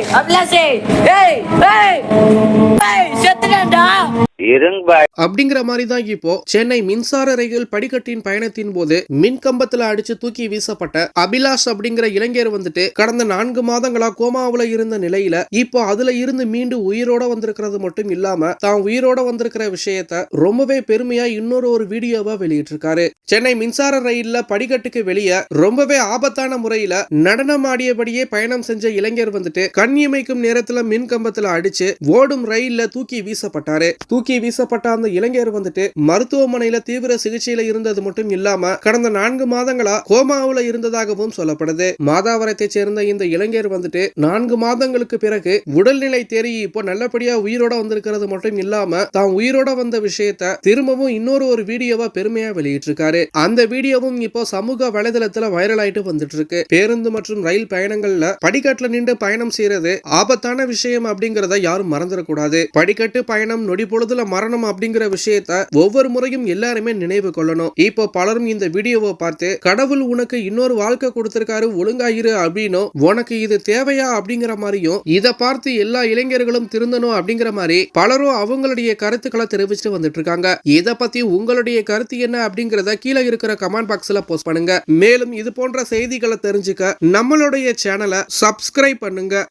ஏய் அபிலாஷே ஏய் ஏய் ஏய் செத்துட்டேன்டா இருங்க பாய் அப்படிங்கிற மாதிரி தான் இப்போ சென்னை மின்சார ரயில் படிக்கட்டின் பயணத்தின் போது மின் கம்பத்துல அடிச்சு தூக்கி வீசப்பட்ட அபிலாஷ் அப்படிங்கிற இளைஞர் வந்துட்டு கடந்த நான்கு மாதங்களா கோமாவுல இருந்த நிலையில இப்போ அதுல இருந்து மீண்டு உயிரோட வந்திருக்கிறது மட்டும் இல்லாம தான் உயிரோட வந்திருக்கிற விஷயத்த ரொம்பவே பெருமையா இன்னொரு ஒரு வீடியோவா வெளியிட்டிருக்காரு. சென்னை மின்சார ரயில்ல படிக்கட்டுக்கு வெளியே ரொம்பவே ஆபத்தான முறையில நடனம் ஆடியபடியே பயணம் செஞ்ச இளைஞர் வந்துட்டு கண் இமைக்கும் நேரத்துல மின் கம்பத்துல அடிச்சு ஓடும் ரயில்ல தூக்கி வீசப்பட்டாரு. தூக்கி வீசப்பட்ட அந்த இளைஞர் வந்துட்டு மருத்துவமனையில தீவிர சிகிச்சையில இருந்தது மட்டும் இல்லாம கடந்த நான்கு மாதங்களா கோமாவுல இருந்ததாகவும் சொல்லப்படுது. மாதாவரத்தை சேர்ந்த இந்த இளைஞர் வந்துட்டு நான்கு மாதங்களுக்கு பிறகு உடல்நிலை தேறி இப்போ நல்லபடியா உயிரோட வந்திருக்கிறது மட்டும் இல்லாம தான் உயிரோட வந்த விஷயத்த திரும்பவும் இன்னொரு ஒரு வீடியோவா பெருமையா வெளியிட்டிருக்காரு. அந்த வீடியோவும் இப்போ சமூக வலைதளத்துல வைரல் ஆயிட்டு வந்துட்டு இருக்கு பேருந்து மற்றும் ரயில் பயணங்கள்ல படிக்கட்டுல நின்று பயணம் செய்யறது ஆபத்தான விஷயம் அப்படிங்கறத யாரும் மறந்துடக்கூடாது. படிக்கட்டு பயணம் நொடி பொழுதுல மரணம் அப்படிங்கிற விஷயத்த ஒவ்வொரு முறையும் எல்லாருமே நினைவு கொள்ளணும். இப்போ பலரும் இந்த வீடியோவை பார்த்து கடவுள் உனக்கு இன்னொரு வாழ்க்கை கொடுத்திருக்காரு ஒழுங்காயிரு அப்படின்னும் உனக்கு இது தேவையா? அப்படிங்கிற மாதிரியும் இதை பார்த்து எல்லா இளைஞர்களும் திருந்தணும் அப்படிங்கிற மாதிரி பலரும் அவங்களுடைய கருத்துக்களை தெரிவிச்சுட்டு வந்துட்டு இருக்காங்க இதை பத்தி உங்களுடைய கருத்து என்ன அப்படிங்கறத கீழே இருக்கிற கமெண்ட் பாக்ஸ்ல போஸ்ட் பண்ணுங்க. மேலும் இது போன்ற செய்திகளை தெரிஞ்சுக்க நம்மளுடைய சேனலை சப்ஸ்கிரைப் பண்ணுங்க.